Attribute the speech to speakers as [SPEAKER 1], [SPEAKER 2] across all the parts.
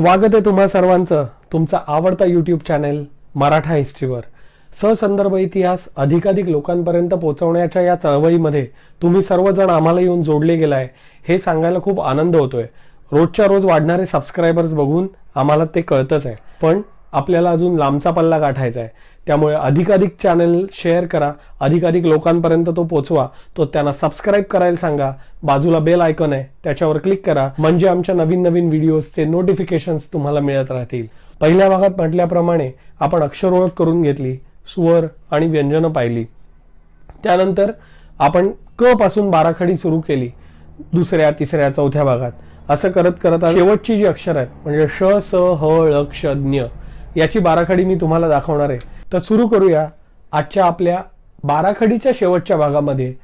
[SPEAKER 1] स्वागत आहे तुम्हा सर्वांचं तुमचा आवडता यूट्यूब चॅनेल मराठा हिस्ट्रीवर. ससंदर्भ इतिहास अधिकाधिक लोकांपर्यंत पोहोचवण्याच्या या चळवळीमध्ये तुम्ही सर्वजण आम्हाला येऊन जोडले गेलाय हे सांगायला खूप आनंद होतोय. रोजच्या रोज वाढणारे सबस्क्रायबर्स बघून आम्हाला ते कळतच आहे. पण आपल्याला अजून लांबचा पल्ला गाठायचा आहे. त्यामुळे अधिकाधिक चॅनल शेअर करा अधिकाधिक लोकांपर्यंत तो पोचवा तो त्यांना सबस्क्राईब करायला सांगा बाजूला बेल आयकॉन आहे त्याच्यावर क्लिक करा म्हणजे आमच्या नवीन नवीन व्हिडिओजचे नोटिफिकेशन्स तुम्हाला मिळत राहतील. पहिल्या भागात म्हटल्याप्रमाणे आपण अक्षर ओळख करून घेतली स्वर आणि व्यंजनं पाहिली. त्यानंतर आपण क पासून बाराखडी सुरू केली दुसऱ्या तिसऱ्या चौथ्या भागात. असं करत करत शेवटची जी अक्षर आहेत म्हणजे श स ह ळ क्ष ज्ञ. याची बाराखडी मी तुम्हाला दाखवणार आहे. तर सुरू करूया. आजच्या आपल्या बाराखडीच्या शेवटच्या भागामध्ये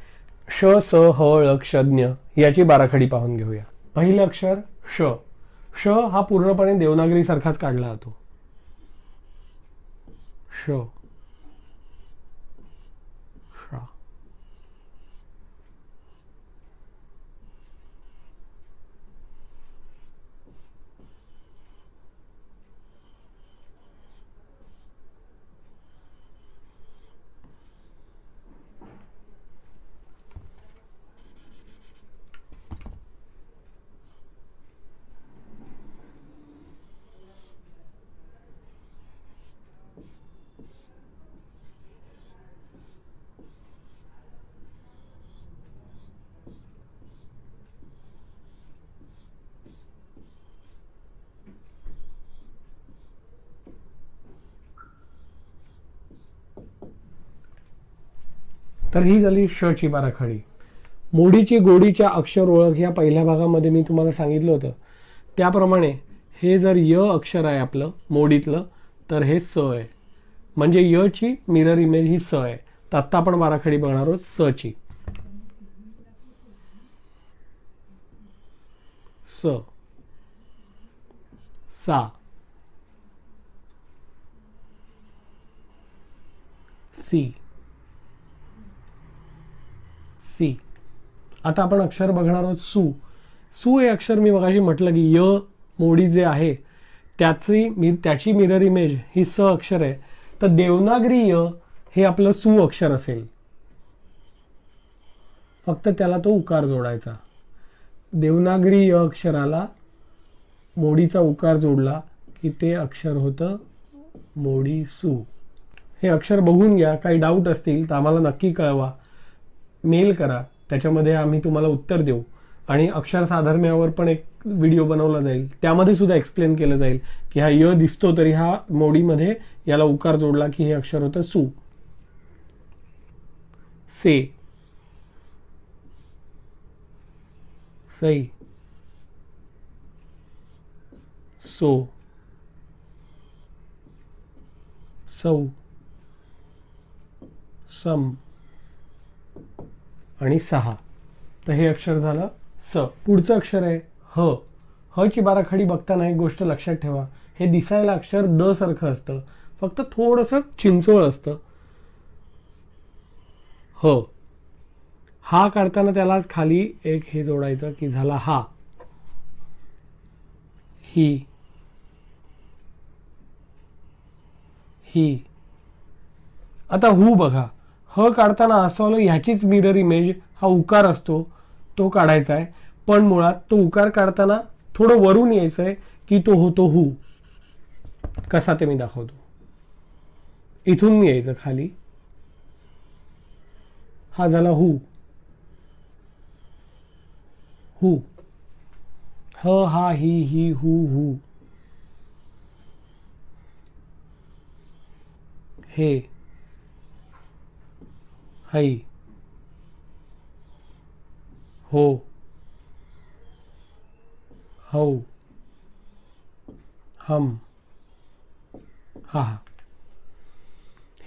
[SPEAKER 1] श स ह ळ याची बाराखडी पाहून घेऊया. पहिलं अक्षर श. श हा पूर्णपणे देवनागरीसारखाच काढला जातो. श श. तर ही झाली श ची बाराखडी. मोडीची गोडीच्या अक्षर ओळख या पहिल्या भागामध्ये मी तुम्हाला सांगितलं होतं. त्याप्रमाणे हे जर य अक्षर आहे आपलं मोडीतलं तर हे स आहे. म्हणजे य ची मिरर इमेज ही स आहे. तर आत्ता आपण बाराखडी बघणार आहोत स ची स. सा. सी. सी. आता आपण अक्षर बघणार आहोत सु. सु हे अक्षर मी मगाशी म्हटलं की य मोडी जे आहे त्याची मी त्याची मिरर इमेज ही स अक्षर आहे. तर देवनागरी य हे आपलं सु अक्षर असेल. फक्त त्याला तो उकार जोडायचा. देवनागरी य अक्षराला मोडीचा उकार जोडला की ते अक्षर होतं मोडी सु. हे अक्षर बघून घ्या काही डाऊट असतील तर आम्हाला नक्की कळवा. मेल करा. त्याच्यामध्ये आम्ही तुम्हाला उत्तर देऊ. आणि अक्षर साधर्म्यावर पण एक व्हिडिओ बनवला जाईल. त्यामध्ये सुद्धा एक्सप्लेन केलं जाईल की हा य दिसतो तरी हा मोडीमध्ये याला उकार जोडला की हे अक्षर होतं सु. से. सई. सो. सौ. सम. आणि सहा. तर हे अक्षर झालं स. पुढचं अक्षर आहे ह. ह ची बाराखडी बघताना एक गोष्ट लक्षात ठेवा. हे दिसायला अक्षर द सारखं असतं. फक्त थोडंसं चिंचोळ असतं. ह. हा काढताना त्याला खाली एक हे जोडायचं की झाला हा. ही. ही. आता हू बघा. ह काढताना असं ह्याचीच मिरर इमेज हा उकार असतो तो काढायचा आहे पण मुळात तो उकार काढताना थोडं वरून यायचं आहे की तो होतो हु कसा ते मी दाखवतो. इथून यायचं खाली. हा झाला हु हु ह हा ही ही हु हु हे. है हो. हौ हम. हा हा.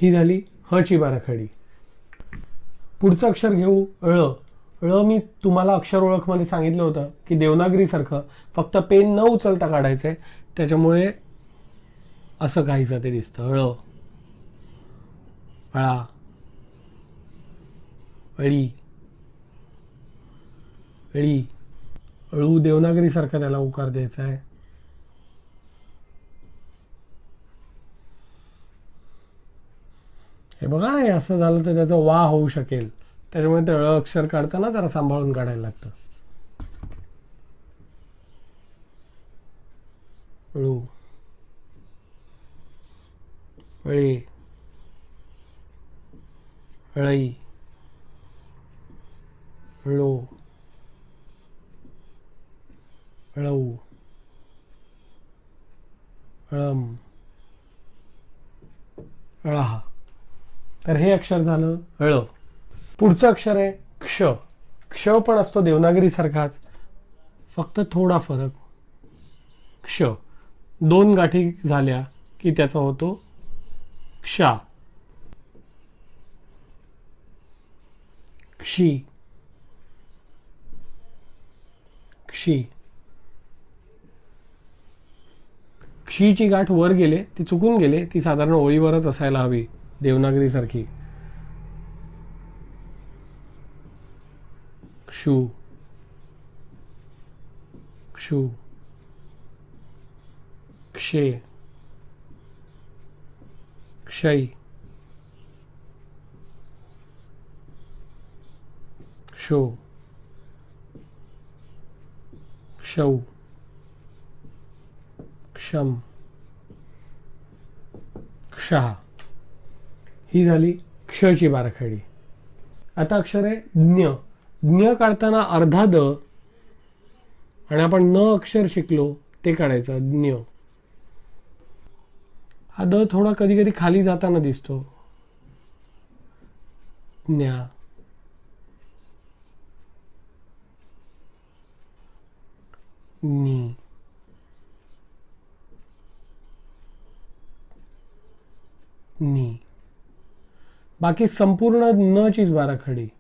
[SPEAKER 1] ही झाली हची बाराखडी. पुढचं अक्षर घेऊ ळ ळ मी तुम्हाला अक्षर ओळखमध्ये सांगितलं होतं की देवनागरीसारखं फक्त पेन न उचलता काढायचंय त्याच्यामुळे असं काहीच ते दिसतं. ळ अळा अळी. अळी. अळू देवनागरीसारखा त्याला उकार द्यायचा आहे. हे बघा हे असं झालं तर त्याचा वा होऊ शकेल. त्याच्यामुळे ते अक्षर काढताना जरा सांभाळून काढायला लागतं. अळू. अळी. अळई. ळो ळऊ ळम ळहा तर हे अक्षर झालं ळ. पुढचं अक्षर आहे क्ष. क्ष पण असतो देवनागरी सारखाच फक्त थोडा फरक. क्ष. दोन गाठी झाल्या की त्याचा होतो क्षा. क्षी. क्षी क्षीची गाठ वर गेले ती चुकून गेले ती साधारण ओळीवरच असायला हवी देवनागरी सारखी क्षू. क्षू. क्षे. क्षय क्षो. क्षौ क्षम क्षहा ही झाली क्षची बारखडी आता अक्षर आहे ज्ञ. ज्ञ काढताना अर्धा द आणि आपण न अक्षर शिकलो ते काढायचं ज्ञ. हा द थोडा कधी कधी खाली जाताना दिसतो. ज्ञा. नी. बाकी संपूर्ण न चीज बारा खडी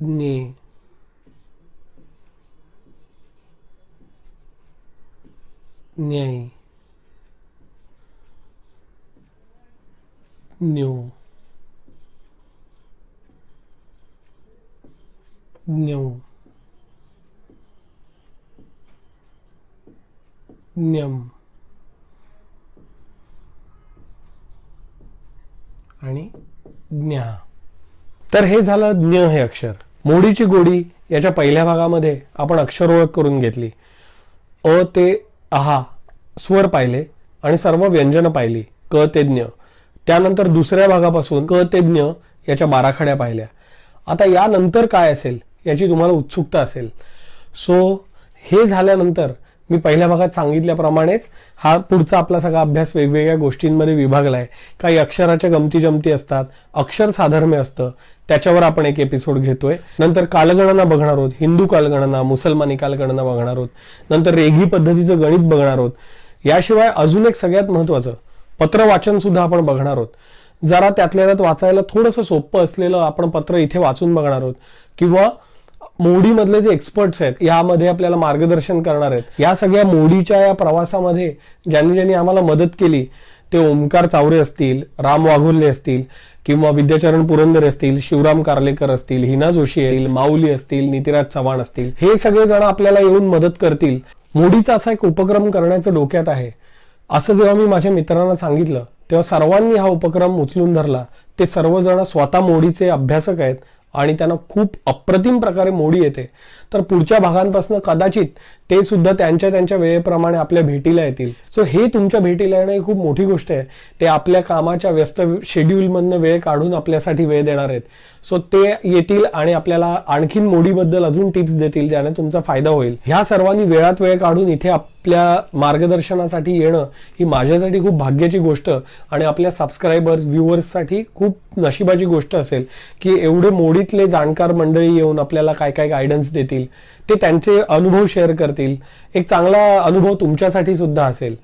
[SPEAKER 1] ने. न्याय. न्यू. न्यू. न्यम. आणि ज्ञा. तर हे झालं ज्ञ हे अक्षर. मोडीची गोडी याच्या पहिल्या भागामध्ये आपण अक्षर ओळख करून घेतली. अ ते आहा स्वर पाहिले आणि सर्व व्यंजनं पाहिली. क ते ज्ञ. त्यानंतर दुसऱ्या भागापासून क ते ज्ञ याच्या बाराखड्या पाहिल्या. आता यानंतर काय असेल याची तुम्हाला उत्सुकता असेल. सो हे झाल्यानंतर मी पहिल्या भागात सांगितल्याप्रमाणेच हा पुढचा आपला सगळा अभ्यास वेगवेगळ्या गोष्टींमध्ये विभागला आहे काही अक्षराच्या गमती जमती असतात अक्षर साधर्म्य असतं त्याच्यावर आपण एक एपिसोड घेतोय. नंतर कालगणना बघणार आहोत हिंदू कालगणना मुसलमानी कालगणना बघणार आहोत नंतर रेघी पद्धतीचं गणित बघणार आहोत. याशिवाय अजून एक सगळ्यात महत्वाचं पत्र वाचन सुद्धा आपण बघणार आहोत. जरा त्यातल्या त्यात वाचायला थोडंसं सोपं असलेलं आपण पत्र इथे वाचून बघणार आहोत. किंवा मोडीमधले जे एक्सपर्ट्स आहेत यामध्ये आपल्याला मार्गदर्शन करणार आहेत. या सगळ्या मोडीच्या या प्रवासामध्ये ज्यांनी ज्यांनी आम्हाला मदत केली ते ओमकार चावरे असतील राम वाघोल्ले असतील किंवा विद्याचरण पुरंदरे असतील शिवराम कार्लेकर असतील हिना जोशी असतील माऊली असतील नितिराज चव्हाण असतील हे सगळे जण आपल्याला येऊन मदत करतील. मोडीचा असा एक उपक्रम करण्याचं डोक्यात आहे. असं जेव्हा मी माझ्या मित्रांना सांगितलं तेव्हा सर्वांनी हा उपक्रम उचलून धरला. ते सर्वजण स्वतः मोडीचे अभ्यासक आहेत. आणि त्यांना खूप अप्रतिम प्रकारे मोडी येते. तर पुढच्या भागांपासून कदाचित ते सुद्धा त्यांच्या त्यांच्या वेळेप्रमाणे आपल्या भेटीला येतील. सो हे तुमच्या भेटीला येणं ही खूप मोठी गोष्ट आहे. ते आपल्या कामाच्या व्यस्त शेड्यूलमधनं वेळ काढून आपल्यासाठी वेळ देणार आहेत. सो ते येतील आणि आपल्याला आणखीन मोडीबद्दल अजून टिप्स देतील ज्याने तुमचा फायदा होईल. ह्या सर्वांनी वेळात वेळ काढून इथे आपल्या मार्गदर्शनासाठी येणं ही माझ्यासाठी खूप भाग्याची गोष्ट आणि आपल्या सबस्क्रायबर्स व्ह्युअर्ससाठी खूप नशिबाची गोष्ट असेल की एवढे मोडीतले जाणकार मंडळी येऊन आपल्याला काय काय गायडन्स देतील. ते त्यांचे अनुभव शेअर करतील. एक चांगला अनुभव तुमच्यासाठी सुद्धा असेल.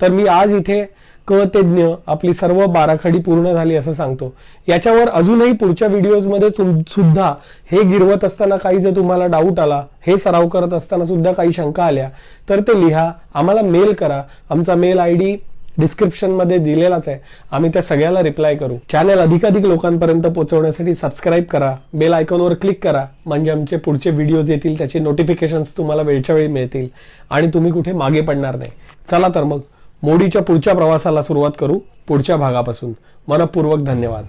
[SPEAKER 1] तर मी आज इथे क तज्ञ आपली सर्व बाराखडी पूर्ण झाली असं सांगतो. याच्यावर अजूनही पुढच्या व्हिडिओजमध्ये सुद्धा हे गिरवत असताना काही जर तुम्हाला डाऊट आला हे सराव करत असताना सुद्धा काही शंका आल्या तर ते लिहा. आम्हाला मेल करा. आमचा मेल आय डी डिस्क्रिप्शनमध्ये दिलेलाच आहे. आम्ही त्या सगळ्याला रिप्लाय करू. चॅनल अधिकाधिक लोकांपर्यंत पोहोचवण्यासाठी सबस्क्राईब करा. बेल आयकॉनवर क्लिक करा. म्हणजे आमचे पुढचे व्हिडिओज येतील त्याचे नोटिफिकेशन्स तुम्हाला वेळच्या वेळी मिळतील. आणि तुम्ही कुठे मागे पडणार नाही. चला तर मग मोडीच्या पुढच्या प्रवासाला सुरुवात करू. पुढच्या भागापासून. मनपूर्वक धन्यवाद.